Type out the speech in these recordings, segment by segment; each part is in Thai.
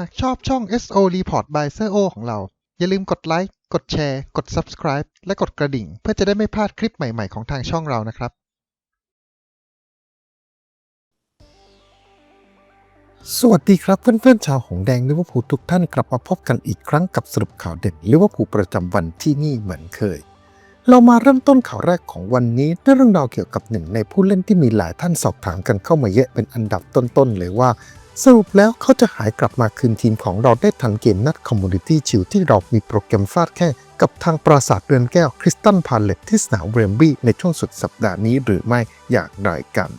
หากชอบช่อง SO Report by s โ o ของเรา อย่าลืมกดไลค์ กดแชร์ กด Subscribe และกดกระดิ่ง เพื่อจะได้ไม่พลาดคลิปใหม่ ๆ ของทางช่องเรานะครับ สวัสดีครับเพื่อนๆชาวหงแดงลิเวอร์พูลทุกท่านกลับมาพบกันอีกครั้งกับสรุปข่าวเด่นลิเวอร์พูลประจำวันที่นี่เหมือนเคย เรามาเริ่มต้นข่าวแรกของวันนี้ด้วยเรื่องราวเกี่ยวกับหนึ่งในผู้เล่นที่มีหลายท่านสอบถามกันเข้ามาเยอะเป็นอันดับต้นๆเลยว่า สรุปแล้วเขาจะหายกลับมาคืนทีมของเราได้ทันเกมนัดคอมมูนิตี้ชิลที่เรามีโปรแกรมฟาดแค่กับทางปราสาทเรือนแก้วคริสตันพาเลตที่สนามเรมบี้ในช่วงสุดสัปดาห์นี้หรือไม่อย่างไรกัน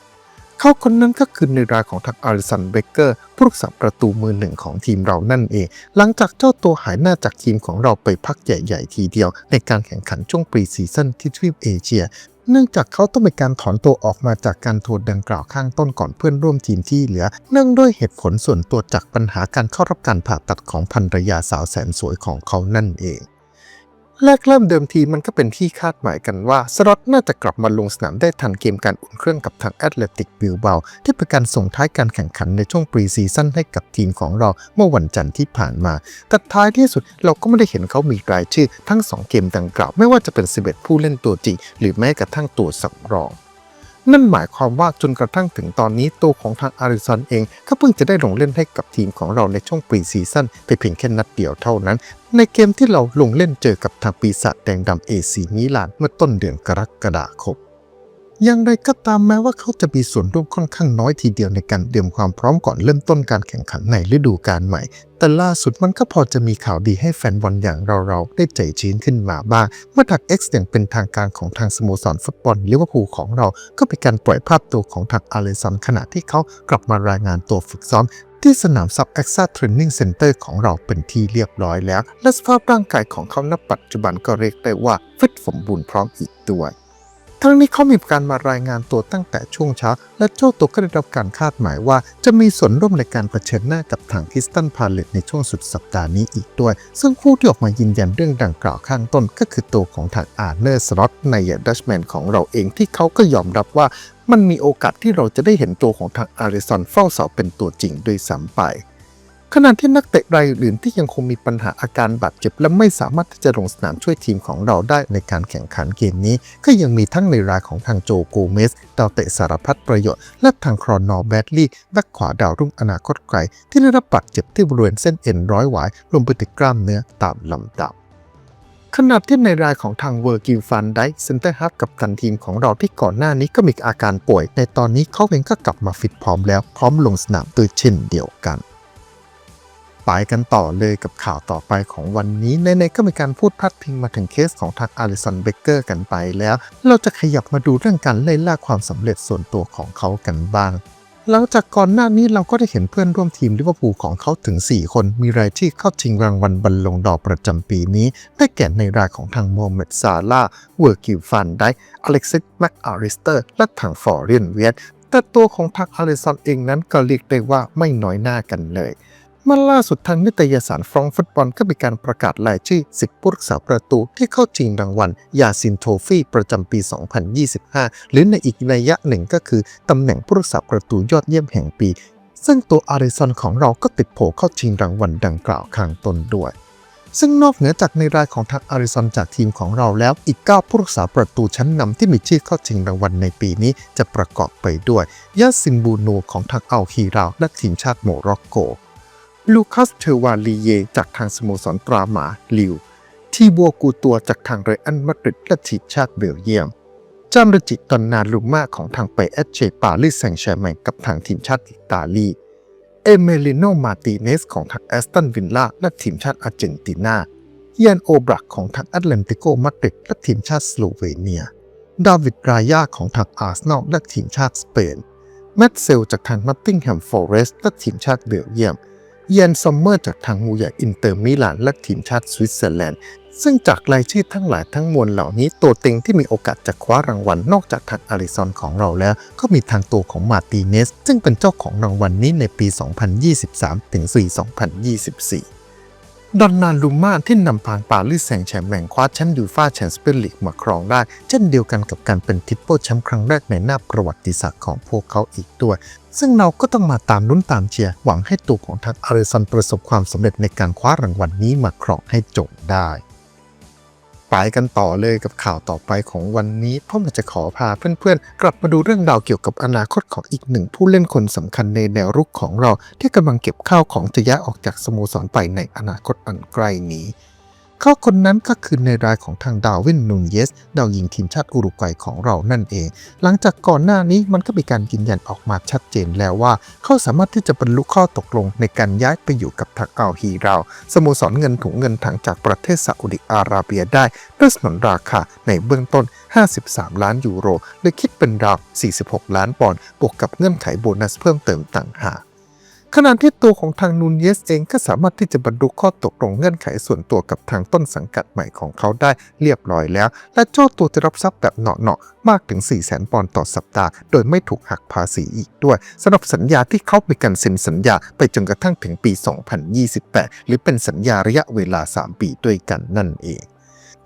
เขาคนนั้นก็คือในรายของทางอาริสันเบเกอร์ผู้รักษาประตูมือหนึ่งของทีมเรานั่นเอง หลังจากเจ้าตัวหายหน้าจากทีมของเราไปพักใหญ่ ๆ ทีเดียว ในการแข่งขันช่วงปรีซีซั่นที่ทวีปเอเชีย เนื่องจากเขาต้องมีการถอนตัวออกมาจากการทูดดังกล่าวข้างต้นก่อนเพื่อนร่วมทีมที่เหลือ เนื่องด้วยเหตุผลส่วนตัวจากปัญหาการเข้ารับการผ่าตัดของภรรยาสาวแสนสวยของเขานั่นเอง แรกเริ่มเดิมทีมันก็เป็นที่คาดหมายกันว่าสล็อตน่าจะกลับมาลงสนามได้ทันเกมการอุ่นเครื่องกับทางแอตเลติกบิลเบาที่เป็นการส่งท้ายการแข่งขันในช่วงปรีซีซั่นให้กับทีมของเราเมื่อวันจันทร์ที่ผ่านมา แต่ท้ายที่สุดเราก็ไม่ได้เห็นเขามีรายชื่อทั้ง 2 เกมดังกล่าว ไม่ว่าจะเป็น 11 ผู้เล่นตัวจริงหรือแม้กระทั่งตัวสำรอง นั่นหมายความว่าจนกระทั่งถึงตอนนี้ตัวของทางอาริสันเอง ก็เพิ่งจะได้ลงเล่นให้กับทีมของเราในช่วงปรีซีซั่นไปเพียงแค่นัดเดียวเท่านั้น ในเกมที่เราลงเล่นเจอกับทางปีศาจแดงดำเอซีมิลานเมื่อต้นเดือนกรกฎาคม อย่างไรก็ตามแม้ว่าเขาจะมีส่วนร่วมค่อนข้างน้อยทีเดียวในการเตรียมความพร้อมก่อนเริ่มต้นการแข่งขันในฤดูกาลใหม่ แต่ล่าสุดมันก็พอจะมีข่าวดีให้แฟนบอลอย่างเราๆ ได้ใจชื้นขึ้นมาบ้าง เมื่อถัก X อย่างเป็นทางการของทางสโมสรฟุตบอลลิเวอร์พูลของเรา ก็เป็นการปล่อยภาพตัวของทางอาเลซันขณะที่เขากลับมารายงานตัวฝึกซ้อมที่สนามซับเอ็กซ่าเทรนนิ่งเซ็นเตอร์ของเราเป็นที่เรียบร้อยแล้ว และสภาพร่างกายของเขาณปัจจุบันก็เรียกได้ว่าฟิตสมบูรณ์พร้อมอีกด้วย ทั้งนี้เขามีการมารายงานตัวตั้งแต่ช่วงเช้า และเจ้าตัวก็ได้รับการคาดหมายว่า จะมีส่วนร่วมในการเผชิญหน้ากับทางคิสตันพาเลตในช่วงสุดสัปดาห์นี้อีกด้วย ซึ่งผู้ที่ออกมายืนยันเรื่องดังกล่าวข้างต้นก็คือตัวของทางอาร์เนอร์สล็อตในดัชแมนของเราเองที่เขาก็ยอมรับว่ามันมีโอกาสที่เราจะได้เห็นตัวของทางอาริสันเฝ้าเสาเป็นตัวจริงด้วยซ้ำไป ขณะที่นักเตะรายอื่นที่ยังคงมีปัญหาอาการบาดเจ็บ และไม่สามารถที่จะลงสนามช่วยทีมของเราได้ในการแข่งขันเกมนี้ ก็ยังมีทั้งในรายของทางโจโกเมสดาวเตะสารพัดประโยชน์ และทางครอนอแบดลี่แบ็คขวาดาวรุ่งอนาคตไกล ที่ได้รับบาดเจ็บที่บริเวณเส้นเอ็นร้อยหวายรวมไปถึงกล้ามเนื้อตามลำดับขณะที่ในรายของทางเวอร์กิลฟันไดเซนเตอร์ฮับกับทันทีมของเราที่ก่อนหน้านี้ก็มีอาการป่วย ในตอนนี้เขาเองก็กลับมาฟิตพร้อมแล้วพร้อมลงสนามด้วยเช่นเดียวกัน ไปกันต่อเลยกับข่าวต่อไปของวันนี้ในๆก็มีการพูดพัดพิงมาถึงเคสของทางอาริสันเบเกอร์กันไปแล้ว เราจะขยับมาดูเรื่องการไล่ล่าความสำเร็จส่วนตัวของเขากันบ้างหลังจากก่อนหน้านี้เราก็ได้เห็นเพื่อนร่วมทีมลิเวอร์พูลของเขาถึง 4 คนมีรายที่เข้าชิงรางวัลบอลลงดอประจำปีนี้ ได้แก่ในรายของทางโมเม็ดซาลาเวอร์กิลฟันไดอเล็กซิสแม็กอาริสเตอร์ และทางฟอร์เรียนเวียตแต่ตัวของทางอาริสันเองนั้นก็เรียกได้ว่าไม่น้อยหน้ากันเลย เมื่อล่าสุดทางนิตยสารฟรองฟุตบอลก็มีการประกาศรายชื่อ 10 ผู้รักษาประตูที่เข้าชิงรางวัลยาซินโทฟี่ประจำปี 2025 หรือในอีกนัยยะหนึ่งก็คือตำแหน่งผู้รักษาประตูยอดเยี่ยมแห่งปี ซึ่งตัวอาริซอนของเราก็ติดโผเข้าชิงรางวัลดังกล่าวข้างต้นด้วยซึ่งนอกเหนือจากในรายของทางอาริซอนจากทีมของเราแล้ว อีก 9 ผู้รักษาประตูชั้นนำที่มีชื่อเข้าชิงรางวัลในปีนี้จะประกอบไปด้วยยาซินบูโนของทางอัลฮีราวและทีมชาติโมร็อกโก ลูคัสเทวาลีเยจากทางสโมสรตราหมาลิว ทีบัวกูตัวจากทางเรอัลมาดริดและทีมชาติเบลเยียมจามรจิตตอนนาลูมาของทางไปเอเจปาลิสแซงแชร์แมงกับทางทีมชาติอิตาลี เอเมลิโนมาติเนสของทางแอสตันวิลล่าและทีมชาติอาร์เจนตินาเยนโอบรักของทางแอตแลนติโกมาดริดและทีมชาติสโลเวเนีย ดาวิดรายาของทางอาร์เซนอลและทีมชาติสเปนแมตเซลจากทางนอตติงแฮมฟอเรสต์และทีมชาติเบลเยียม เยนซอมเมอร์จากทางมูยาอินเตอร์มิลานและทีมชาติสวิตเซอร์แลนด์ ซึ่งจากรายชื่อทั้งหลายทั้งมวลเหล่านี้ตัวเต็งที่มีโอกาสจะคว้ารางวัลนอกจากทางอาริซอนของเราแล้ว ก็มีทางตัวของมาติเนส ซึ่งเป็นเจ้าของรางวัลนี้ในปี 2023 ถึงปี2024 ดอนนาลูมาที่นำพางปารีสแซงแชร์แมงคว้าแชมป์ยูฟ่าแชมเปี้ยนลีกมาครองได้ เช่นเดียวกันกับการเป็นทิปโปแชมป์ครั้งแรกในหน้าประวัติศาสตร์ของพวกเขาอีกด้วย ซึ่งเราก็ต้องมาตามลุ้นตามเชียร์ หวังให้ตัวของทางอาริสันประสบความสำเร็จในการคว้ารางวัลนนี้มาครองให้จบได้ ไปกันต่อเลยกับข่าวต่อไปของวันนี้พ่อมจะขอพาเพื่อนๆ กลับมาดูเรื่องราวเกี่ยวกับอนาคตของอีกหนึ่งผู้เล่นคนสำคัญในแนวรุกของเรา ที่กำลังเก็บข้าวของจะย้ายออกจากสโมสรไปในอนาคตอันใกล้นี้ เขาคนนั้นก็คือในรายของทางดาวินนูนเยส ดาวยิงทีมชาติอุรุกวัยของเรานั่นเอง หลังจากก่อนหน้านี้มันก็มีการยืนยันออกมาชัดเจนแล้วว่า เขาสามารถที่จะบรรลุข้อตกลงในการย้ายไปอยู่กับทางอัลฮีเราสโมสรเงินถุงเงินถังจากประเทศซาอุดิอาระเบียได้ด้วยสนนราคาในเบื้องต้น 53 ล้านยูโรหรือคิดเป็นราว 46 ล้านปอนด์บวกกับเงื่อนไขโบนัสเพิ่มเติมต่างหาก ขณะที่ตัวของทางนูนเยสเองก็สามารถที่จะบรรลุข้อตกลงเงื่อนไขส่วนตัวกับทางต้นสังกัดใหม่ของเขาได้เรียบร้อยแล้ว และเจ้าตัวจะรับทรัพย์แบบเหนาะๆมากถึง 4 0 0 0 0ปอนด์ต่อสัปดาห์ โดยไม่ถูกหักภาษีอีกด้วยสำหรับสัญญาที่เขามีการเซ็นสัญญาไปจนกระทั่งถึงปี 2028 หรือเป็นสัญญาระยะเวลา 3 ปีด้วยกันนั่นเอง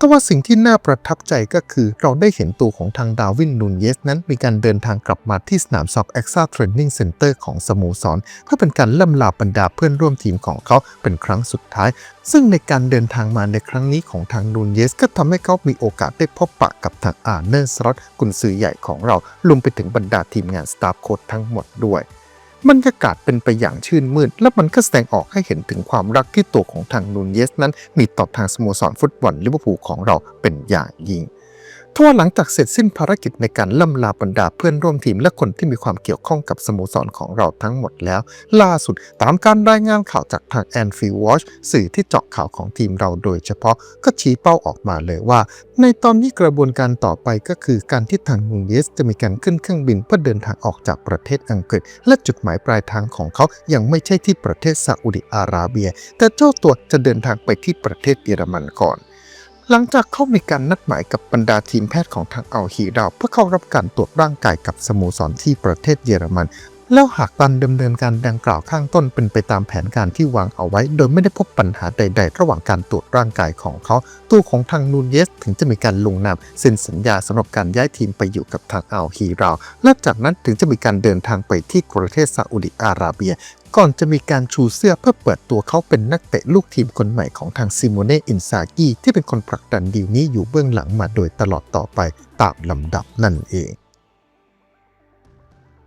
แต่ว่าสิ่งที่น่าประทับใจก็คือเราได้เห็นตัวของทางดาวินนูนเยสนั้น มีการเดินทางกลับมาที่สนามซอกเอ็กซ่าเทรนนิ่งเซ็นเตอร์ของสโมสร เพื่อเป็นการล่ำลาบรรดาเพื่อนร่วมทีมของเขาเป็นครั้งสุดท้าย ซึ่งในการเดินทางมาในครั้งนี้ของทางนูนเยส ก็ทำให้เขามีโอกาสได้พบปะกับทางอาร์เนอร์สล็อตกุนซือใหญ่ของเรารวมไปถึงบรรดาทีมงานสตาฟโค้ชทั้งหมดด้วย บรรยากาศเป็นไปอย่างชื่นมื่น และมันก็แสดงออกให้เห็นถึงความรักที่ตัวของทางนูนเยสนั้น มีต่อทางสโมสรฟุตบอลลิเวอร์พูลของเราเป็นอย่างยิ่ง ทว่าหลังจากเสร็จสิ้นภารกิจในการล่ำลาบรรดาเพื่อนร่วมทีมและคนที่มีความเกี่ยวข้องกับสโมสรของเราทั้งหมดแล้ว ล่าสุดตามการรายงานข่าวจากทางแอนฟิลวอชสื่อที่เจาะข่าวของทีมเราโดยเฉพาะก็ชี้เป้าออกมาเลยว่า ในตอนนี้กระบวนการต่อไปก็คือการที่ทางนูเยสจะมีการขึ้นเครื่องบินเพื่อเดินทางออกจากประเทศอังกฤษ และจุดหมายปลายทางของเขายังไม่ใช่ที่ประเทศซาอุดิอาระเบีย แต่เจ้าตัวจะเดินทางไปที่ประเทศเยอรมันก่อน หลังจากเขามีการนัดหมายกับบรรดาทีมแพทย์ของทางอัลฮีราวเพื่อเข้ารับการตรวจร่างกายกับสโมสรที่ประเทศเยอรมัน แล้วหากการดำเนินการดังกล่าวข้างต้นเป็นไปตามแผนการที่วางเอาไว้ โดยไม่ได้พบปัญหาใด ๆ ระหว่างการตรวจร่างกายของเขา ตัวของทางนูนเยสถึงจะมีการลงนามเซ็นสัญญาสำหรับการย้ายทีมไปอยู่กับทางอัลฮีราวและจากนั้นถึงจะมีการเดินทางไปที่ประเทศซาอุดิอาระเบียก่อนจะมีการชูเสื้อเพื่อเปิดตัวเขาเป็นนักเตะลูกทีมคนใหม่ของทางซิโมเน่ อินซากิที่เป็นคนผลักดันดีลนี้อยู่เบื้องหลังมาโดยตลอดต่อไปตามลำดับนั่นเอง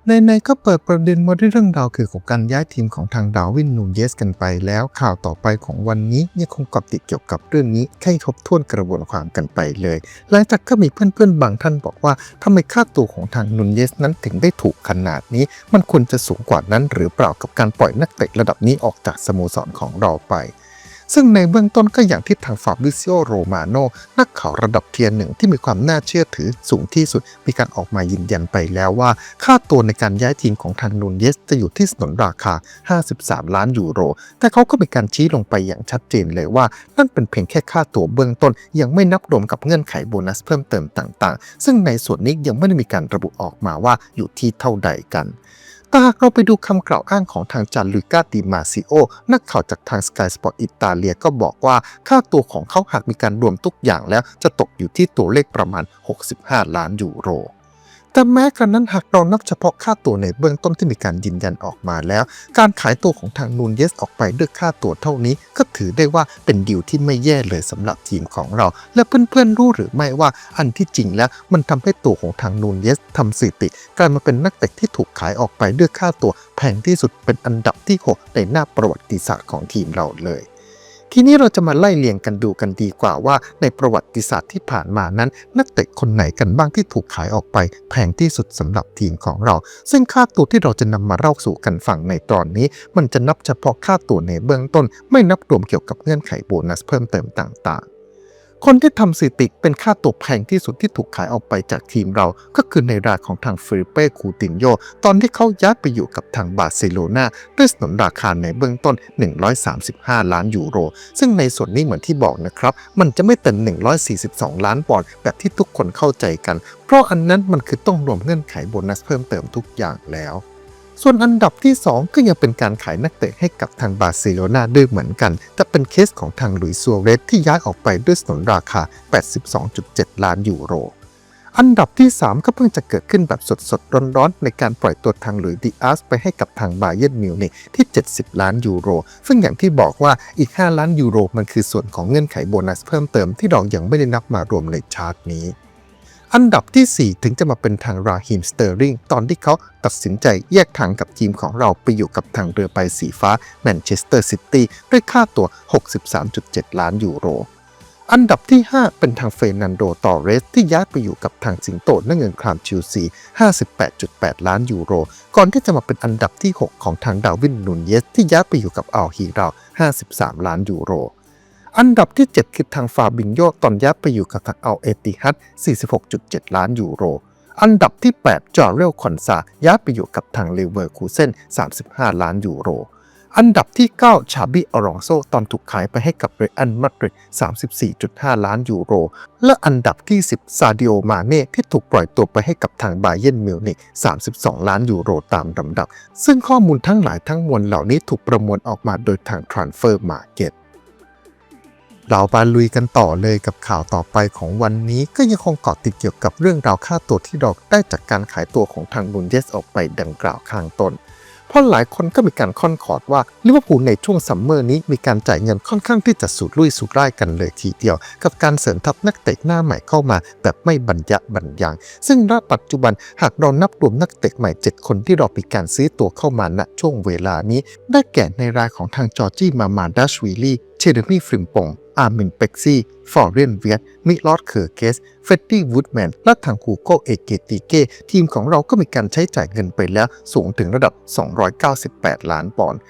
ในๆก็เปิดประเด็นมาด้วยเรื่องราวเกี่ยวกับการย้ายทีมของทางดาวินนูเยสกันไปแล้วข่าวต่อไปของวันนี้ยังคงเกาะติดเกี่ยวกับเรื่องนี้ให้ทบทวนกระบวนความกันไปเลย หลังจากก็มีเพื่อนๆบางท่านบอกว่าทำไมค่าตัวของทางนูเยสนั้นถึงได้ถูกขนาดนี้ มันควรจะสูงกว่านั้นหรือเปล่ากับการปล่อยนักเตะระดับนี้ออกจากสโมสรของเราไป ซึ่งในเบื้องต้นก็อย่างที่ทางฟาบริซิโอโรมาโนนักข่าวระดับเทียร์หนึ่งที่มีความน่าเชื่อถือสูงที่สุด มีการออกมายืนยันไปแล้วว่า ค่าตัวในการย้ายทีมของทางนูนเยสจะอยู่ที่สนนราคา 53 ล้านยูโร แต่เขาก็มีการชี้ลงไปอย่างชัดเจนเลยว่า นั่นเป็นเพียงแค่ค่าตัวเบื้องต้น ยังไม่นับรวมกับเงื่อนไขโบนัสเพิ่มเติมต่างๆ ซึ่งในส่วนนี้ยังไม่ได้มีการระบุออกมาว่าอยู่ที่เท่าใดกัน ตาเราไปดูคำกล่าวอ้างของทางจานลูกาติมาซิโอ นักข่าวจากทาง Sky Sport อิตาเลียก็บอกว่า ค่าตัวของเขาหากมีการรวมทุกอย่างแล้วจะตกอยู่ที่ตัวเลขประมาณ 65 ล้านยูโร แต่แม้กระนั้นหากเรานับเฉพาะค่าตัวในเบื้องต้นที่มีการยืนยันออกมาแล้ว การขายตัวของทางนูนเยสออกไปด้วยค่าตัวเท่านี้ ก็ถือได้ว่าเป็นดีลที่ไม่แย่เลยสำหรับทีมของเรา และเพื่อนๆรู้หรือไม่ว่าอันที่จริงแล้วมันทำให้ตัวของทางนูนเยสทำสถิติกลายมาเป็นนักเตะที่ถูกขายออกไปด้วยค่าตัวแพงที่สุดเป็นอันดับที่ 6 ในหน้าประวัติศาสตร์ของทีมเราเลย ทีนี้เราจะมาไล่เลียงกันดูกันดีกว่าว่า ในประวัติศาสตร์ที่ผ่านมานั้น นักเตะคนไหนกันบ้างที่ถูกขายออกไป แพงที่สุดสำหรับทีมของเรา ซึ่งค่าตัวที่เราจะนำมาเล่าสู่กันฟังในตอนนี้ มันจะนับเฉพาะค่าตัวในเบื้องต้น ไม่นับรวมเกี่ยวกับเงื่อนไขโบนัสเพิ่มเติมต่างๆ คนที่ทำสถิติเป็นค่าตัวแพงที่สุดที่ถูกขายออกไปจากทีมเรา ก็คือในราของทางฟิลิเป้คูตินโย ตอนที่เขาย้ายไปอยู่กับทางบาร์เซโลนาด้วยสนนราคาในเบื้องต้น 135 ล้านยูโร ซึ่งในส่วนนี้เหมือนที่บอกนะครับ มันจะไม่เต็ม 142 ล้านปอนด์แบบที่ทุกคนเข้าใจกัน เพราะอันนั้นมันคือต้องรวมเงื่อนไขโบนัสเพิ่มเติมทุกอย่างแล้ว ส่วนอันดับที่ 2 ก็ยังเป็นการขายนักเตะให้กับทางบาร์เซโลนาด้วยเหมือนกัน แต่เป็นเคสของทางหลุยส์ซัวเรสที่ย้ายออกไปด้วยสนนราคา 82.7 ล้านยูโร อันดับที่ 3 ก็เพิ่งจะเกิดขึ้นแบบสดๆ ร้อนๆ ในการปล่อยตัวทางหลุยส์ดิอาสไปให้กับทางบาเยนมิวนิกที่ 70 ล้านยูโร ซึ่งอย่างที่บอกว่าอีก 5 ล้านยูโร มันคือส่วนของเงื่อนไขโบนัสเพิ่มเติมที่เรายังไม่ได้นับมารวมในชาร์ตนี้ อันดับที่ 4 ถึงจะมาเป็นทางราฮิมสเตอร์ริงตอนที่เขาตัดสินใจแยกทางกับทีมของเราไปอยู่กับทางเรือใบสีฟ้าแมนเชสเตอร์ซิตี้ด้วยค่าตัว 63.7 ล้านยูโรอันดับที่ 5 เป็นทางเฟรนันโด ตอเรส ที่ย้ายไปอยู่กับทางสิงโตนั่งเงินครามชิลซี 58.8 ล้านยูโร ก่อนที่จะมาเป็นอันดับที่ 6 ของทางดาวินนูนเยส ที่ย้ายไปอยู่กับอัลฮีรา53 ล้านยูโร อันดับที่ 7 คือทางฟาบินโยตอนย้ายไปอยู่กับทางอัลเอติฮัด46.7 ล้านยูโร อันดับที่ 8 จอร์เรลคอนซาย้ายไปอยู่กับทางเลเวอร์คูเซน35 ล้านยูโร อันดับที่ 9 ชาบิอรองโซตอนถูกขายไปให้กับเรอัลมาดริด34.5 ล้านยูโร และอันดับที่ 10 ซาดิโอมาเน่ที่ถูกปล่อยตัวไปให้กับทางบาเยิร์นมิวนิก32 ล้านยูโรตามลำดับ ซึ่งข้อมูลทั้งหลายทั้งมวลเหล่านี้ถูกประมวลออกมาโดยทาง Transfer Market เราไปลุยกันต่อเลยกับข่าวต่อไปของวันนี้ก็ยังคงเกาะติดเกี่ยวกับเรื่องราวค่าตัวที่เราได้จากการขายตัวของทางนุนเยสออกไปดังกล่าวข้างต้นเพราะหลายคนก็มีการค่อนขอดว่าลิเวอร์พูลในช่วงซัมเมอร์นี้มีการจ่ายเงินค่อนข้างที่จะสูดลุยสูดร่ายกันเลยทีเดียว กับการเสริมทัพนักเตะหน้าใหม่เข้ามา แบบไม่บรรยะบรรยัง ซึ่งณปัจจุบันหากเรานับรวมนักเตะใหม่ 7 คนที่เรามีการซื้อตัวเข้ามาณช่วงเวลานี้ ได้แก่ในรายของทางจอร์จี้มามาดัชวิลลี่เชเดมี่ฟริมปง อาร์มินเป็กซี่ ฟอร์เรนเวียดมิลอดเคอร์เกสเฟดดี้วูดแมน และทางคูโกเอเกติเกทีมของเราก็มีการใช้จ่ายเงินไปแล้วสูงถึงระดับ 298 ล้านปอนด์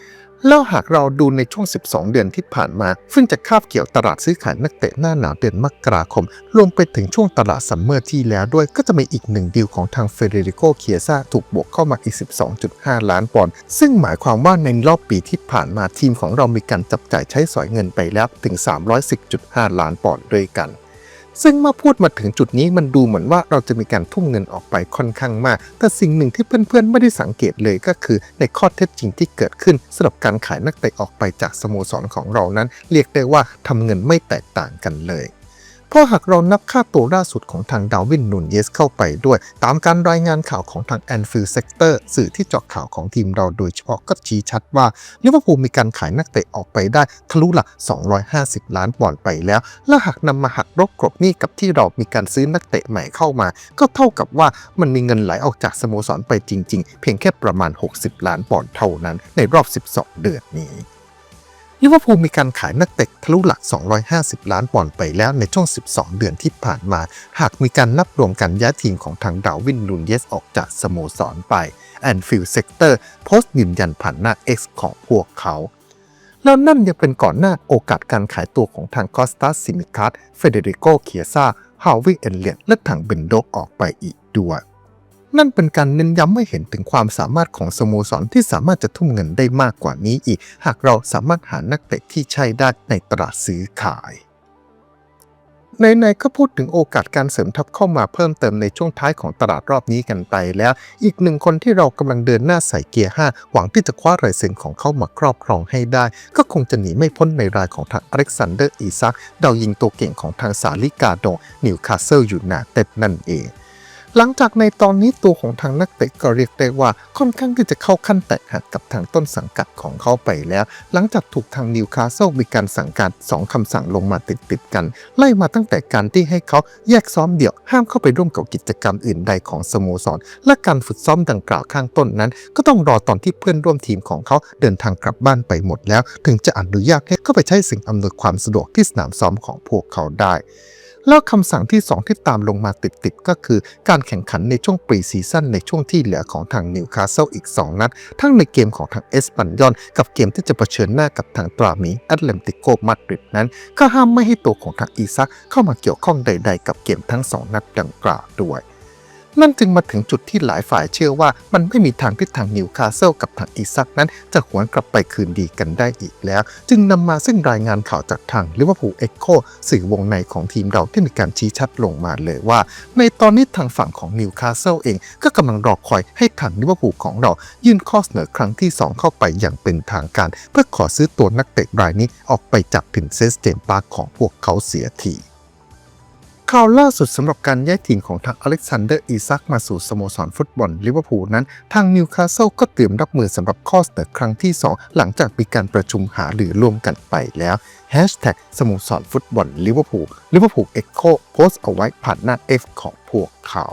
แล้วหากเราดูในช่วง 12 เดือนที่ผ่านมาซึ่งจะคาบเกี่ยวตลาดซื้อขายนักเตะหน้าหนาวเดือนมกราคม รวมไปถึงช่วงตลาดซัมเมอร์ที่แล้วด้วยก็จะมีอีกหนึ่งดีลของทางเฟเดริโกเคียซาถูกบวกเข้ามาอีก 12.5 ล้านปอนด์ซึ่งหมายความว่าในรอบปีที่ผ่านมาทีมของเรามีการจับจ่ายใช้สอยเงินไปแล้วถึง 310.5 ล้านปอนด์ด้วยกัน ซึ่งเมื่อพูดมาถึงจุดนี้มันดูเหมือนว่าเราจะมีการทุ่มเงินออกไปค่อนข้างมาก แต่สิ่งหนึ่งที่เพื่อนๆไม่ได้สังเกตเลยก็คือ ในข้อเท็จจริงที่เกิดขึ้นสำหรับการขายนักเตะออกไปจากสโมสรของเรานั้น เรียกได้ว่าทำเงินไม่แตกต่างกันเลย เพราะหากเรานับค่าตัวล่าสุดของทางดาวินนูนเยสเข้าไปด้วย ตามการรายงานข่าวของทางแอนฟิลเซกเตอร์สื่อที่เจาะข่าวของทีมเราโดยเฉพาะก็ชี้ชัดว่าลิเวอร์พูลมีการขายนักเตะออกไปได้ทะลุหลัก250 ล้านปอนด์ไปแล้ว และหากนำมาหักลบกลบหนี้กับที่เรามีการซื้อนักเตะใหม่เข้ามา ก็เท่ากับว่ามันมีเงินไหลออกจากสโมสรไปจริง ๆ เพียงแค่ประมาณ 60 ล้านปอนด์เท่านั้นในรอบ 12 เดือนนี้ ลิเวอร์พูลมีการขายนักเตะทะลุหลัก 250 ล้านปอนด์ไปแล้วในช่วง 12 เดือนที่ผ่านมา หากมีการนับรวมการย้ายทีมของทางดาวินนูนเยสออกจากสโมสรไปแอนฟิลเซกเตอร์โพสต์ยืนยันผ่านหน้า X ของพวกเขา แล้วนั่นยังเป็นก่อนหน้าโอกาสการขายตัวของทางคอสตาซิมิคัสเฟเดริโกเคียซาฮาวิเอเลียนและทางเบนโดกออกไปอีกด้วย นั่นเป็นการเน้นย้ำให้เห็นถึงความสามารถของสโมสรที่สามารถจะทุ่มเงินได้มากกว่านี้อีก หากเราสามารถหานักเตะที่ใช่ได้ในตลาดซื้อขายในๆก็พูดถึงโอกาสการเสริมทัพเข้ามาเพิ่มเติมในช่วงท้ายของตลาดรอบนี้กันไปแล้ว อีกหนึ่งคนที่เรากำลังเดินหน้าใส่เกียร์ 5 หวังที่จะคว้ารายเซ็นของเขามาครอบครองให้ได้ ก็คงจะหนีไม่พ้นในรายของทางอเล็กซานเดอร์อีซักดาวยิงตัวเก่งของทางสาลิกาโดนิวคาสเซิลยูไนเต็ดนั่นเอง หลังจากในตอนนี้ตัวของทางนักเตะก็เรียกได้ว่าค่อนข้างที่จะเข้าขั้นแตกหักกับทางต้นสังกัดของเขาไปแล้ว หลังจากถูกทางนิวคาสเซิลมีการสั่งการ 2คำสั่งลงมาติดติดกัน ไล่มาตั้งแต่การที่ให้เขาแยกซ้อมเดี่ยวห้ามเข้าไปร่วมกับกิจกรรมอื่นใดของสโมสร และการฝึกซ้อมดังกล่าวข้างต้นนั้น ก็ต้องรอตอนที่เพื่อนร่วมทีมของเขาเดินทางกลับบ้านไปหมดแล้ว ถึงจะอนุญาตให้เข้าไปใช้สิ่งอำนวยความสะดวกที่สนามซ้อมของพวกเขาได้ แล้วคำสั่งที่ 2 ที่ตามลงมาติด ๆ ก็คือการแข่งขันในช่วงปรีซีซั่นในช่วงที่เหลือของทางนิวคาสเซิลอีก 2 นัด ทั้งในเกมของทางเอสปันยอนกับเกมที่จะเผชิญหน้ากับทางตราหมีแอตเลติโกมาดริดนั้น ก็ห้ามไม่ให้ตัวของทางอีซักเข้ามาเกี่ยวข้องใด ๆ กับเกมทั้ง 2 นัดดังกล่าวด้วย นั่นจึงมาถึงจุดที่หลายฝ่ายเชื่อว่ามันไม่มีทางที่ทางนิวคาสเซิลกับทางอีซักนั้น จะหวนกลับไปคืนดีกันได้อีกแล้ว จึงนำมาซึ่งรายงานข่าวจากทางลิเวอร์พูลเอ็กโคสื่อวงในของทีมเราที่มีการชี้ชัดลงมาเลยว่า ในตอนนี้ทางฝั่งของนิวคาสเซิลเองก็กำลังรอคอยให้ทางลิเวอร์พูลของเรา ยื่นข้อเสนอครั้งที่ 2 เข้าไปอย่างเป็นทางการ เพื่อขอซื้อตัวนักเตะรายนี้ออกไปจากพินเซสเจนปาร์ของพวกเขาเสียที ข่าวล่าสุดสำหรับการย้ายถิ่นของทางอเล็กซานเดอร์อีซักมาสู่สโมสรฟุตบอลลิเวอร์พูลนั้น ทางนิวคาสเซิลก็เตรียมรับมือสำหรับข้อเสนอครั้งที่ 2 หลังจากมีการประชุมหาหรือร่วมกันไปแล้วแฮชแท็กสโมสรฟุตบอลลิเวอร์พูลลิเวอร์พูลเอ็กโคโพสต์เอาไว้ผ่านหน้า F ของพวกเขา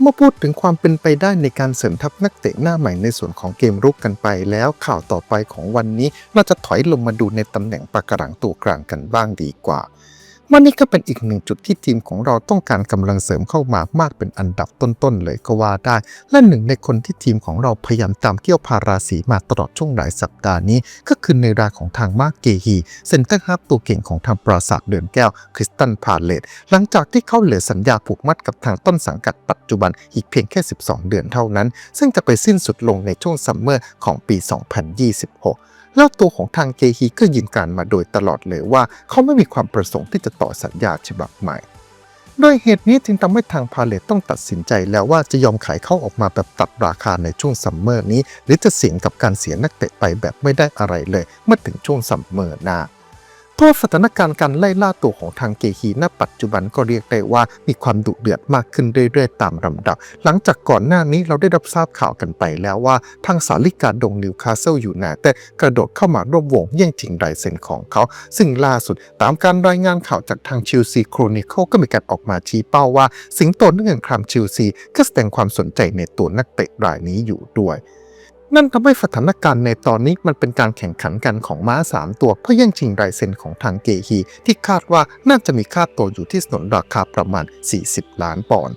เมื่อพูดถึงความเป็นไปได้ในการเสริมทัพนักเตะหน้าใหม่ในส่วนของเกมรุกกันไปแล้วข่าวต่อไปของวันนี้เราจะถอยลงมาดูในตำแหน่งปากกรังตัวกลางกันบ้างดีกว่า วันนี้ก็เป็นอีกหนึ่งจุดที่ทีมของเราต้องการกำลังเสริมเข้ามามากเป็นอันดับต้นๆเลยก็ว่าได้ และหนึ่งในคนที่ทีมของเราพยายามตามเกี่ยวพาราสีมาตลอดช่วงหลายสัปดาห์นี้ ก็คือในรายของทางมาร์กเกฮีเซนเตอร์ฮับตัวเก่งของทางปราสาทเดือนแก้วคริสตันพาเลตหลังจากที่เขาเหลือสัญญาผูกมัดกับทางต้นสังกัดปัจจุบันอีกเพียงแค่ 12 เดือนเท่านั้น ซึ่งจะไปสิ้นสุดลงในช่วงซัมเมอร์ของปี 2026 แล้วตัวของทางเจฮีก็ยืนการมาโดยตลอดเลยว่า เขาไม่มีความประสงค์ที่จะต่อสัญญาฉบับใหม่โดยเหตุนี้จึงทำให้ทางพาเลตต้องตัดสินใจแล้วว่าจะยอมขายเข้าออกมาแบบตัดราคาในช่วงซัมเมอร์นี้ หรือจะเสี่ยงกับการเสียนักเตะไปแบบไม่ได้อะไรเลย เมื่อถึงช่วงซัมเมอร์หน้า ตัวสถานการณ์การไล่ล่าตัวของทางเกฮีณปัจจุบันก็เรียกได้ว่ามีความดุเดือดมากขึ้นเรื่อยๆ ตามลำดับ หลังจากก่อนหน้านี้เราได้รับทราบข่าวกันไปแล้วว่า ทางสาลิกาดงนิวคาสเซิลอยู่นาแต่กระโดดเข้ามาร่วมวงแย่งชิงลายเซ็นของเขา ซึ่งล่าสุดตามการรายงานข่าวจากทางชิลซีโครนิเคิลก็มีการออกมาชี้เป้าว่า สิงโตนักเงินครามชิลซีก็แสดงความสนใจในตัวนักเตะรายนี้อยู่ด้วย นั่นทำให้สถานการณ์ในตอนนี้มันเป็นการแข่งขันกันของม้า 3 ตัวเพื่อแย่งชิงลายเซ็นของทางเกฮี ที่คาดว่าน่าจะมีค่าตัวอยู่ที่สนนราคาประมาณ 40 ล้านปอนด์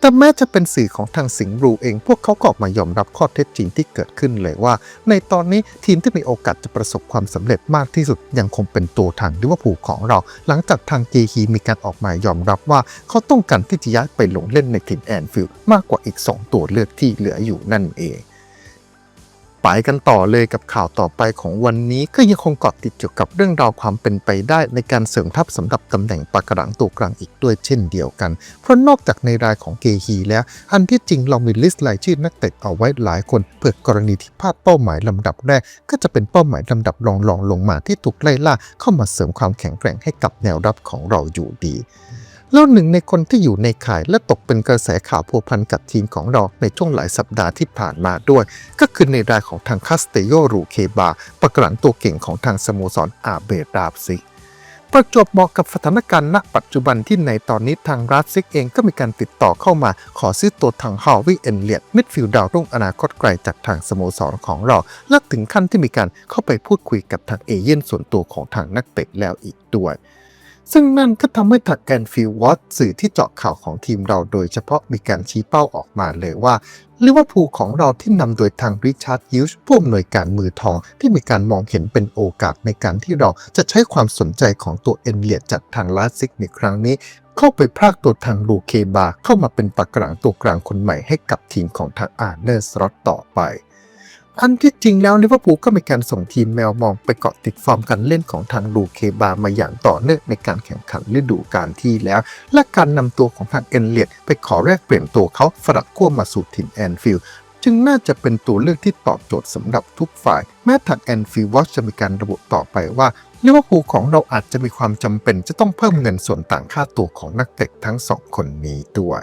แต่แม้จะเป็นสื่อของทางสิงห์บลูเอง พวกเขาก็ออกมายอมรับข้อเท็จจริงที่เกิดขึ้นเลยว่า ในตอนนี้ทีมที่มีโอกาสจะประสบความสำเร็จมากที่สุดยังคงเป็นตัวทางลิเวอร์พูลของเรา หลังจากทางเกฮีมีการออกมายอมรับว่า เขาต้องการที่จะย้ายไปลงเล่นในทีมแอนฟิลด์มากกว่าอีก 2 ตัวเลือกที่เหลืออยู่นั่นเอง ไปกันต่อเลยกับข่าวต่อไปของวันนี้ก็ยังคงเกาะติดเกี่ยวกับเรื่องราวความเป็นไปได้ในการเสริมทัพสำหรับตำแหน่งปากกระหลังตัวกลางอีกด้วยเช่นเดียวกัน เพราะนอกจากในรายของเกฮีแล้ว อันที่จริงเรามีลิสต์รายชื่อนักเตะเอาไว้หลายคนเพื่อกรณีที่พลาดเป้าหมายลำดับแรก ก็จะเป็นเป้าหมายลำดับรองรองๆลงมาที่ถูกไล่ล่าเข้ามาเสริมความแข็งแกร่งให้กับแนวรับของเราอยู่ดี แล้วหนึ่งในคนที่อยู่ในข่ายและตกเป็นกระแสข่าวพัวพันกับทีมของเราในช่วงหลายสัปดาห์ที่ผ่านมาด้วย ก็คือในรายของทางคาสเตโยรูเคบาประกลังตัวเก่งของทางสโมสรอาเบดาบซิกประจวบเหมาะกับสถานการณ์ณปัจจุบันที่ในตอนนี้ทางรัสซิกเองก็มีการติดต่อเข้ามาขอซื้อตัวทางฮาวิเอนเลียดมิดฟิลด์ดาวรุ่งอนาคตไกลจากทางสโมสรของเรา และถึงขั้นที่มีการเข้าไปพูดคุยกับทางเอเย่นส่วนตัวของทางนักเตะแล้วอีกด้วย ซึ่งนั่นก็ทำให้ถักแกนฟิลวอตสื่อที่เจาะข่าวของทีมเราโดยเฉพาะมีการชี้เป้าออกมาเลยว่าลิเวอร์พูลของเราที่นำโดยทางริชาร์ดฮิลส์ผู้อำนวยการมือทองที่มีการมองเห็นเป็นโอกาสในการที่เราจะใช้ความสนใจของตัวเอ็นเลียดจากทางลาสซิกในครั้งนี้ เข้าไปพรากตัวทางลูเคบาเข้ามาเป็นปากกลางตัวกลางคนใหม่ให้กับทีมของทางอาร์เนอร์สล็อตต่อไป อันที่จริงแล้วลิเวอร์พูลก็มีการส่งทีมแมวมองไปเกาะติดฟอร์มการเล่นของทางลูเคบามาอย่างต่อเนื่องในการแข่งขันฤดูกาลที่แล้ว และการนำตัวของทางเอ็นเลียดไปขอแลกเปลี่ยนตัวเขาฝรั่งขั้วมาสู่ทีมแอนฟิลด์จึงน่าจะเป็นตัวเลือกที่ตอบโจทย์สำหรับทุกฝ่าย แม้ทางแอนฟิลด์วอชจะมีการระบุต่อไปว่าลิเวอร์พูลของเราอาจจะมีความจำเป็นจะต้องเพิ่มเงินส่วนต่างค่าตัวของนักเตะทั้งสองคนนี้ด้วย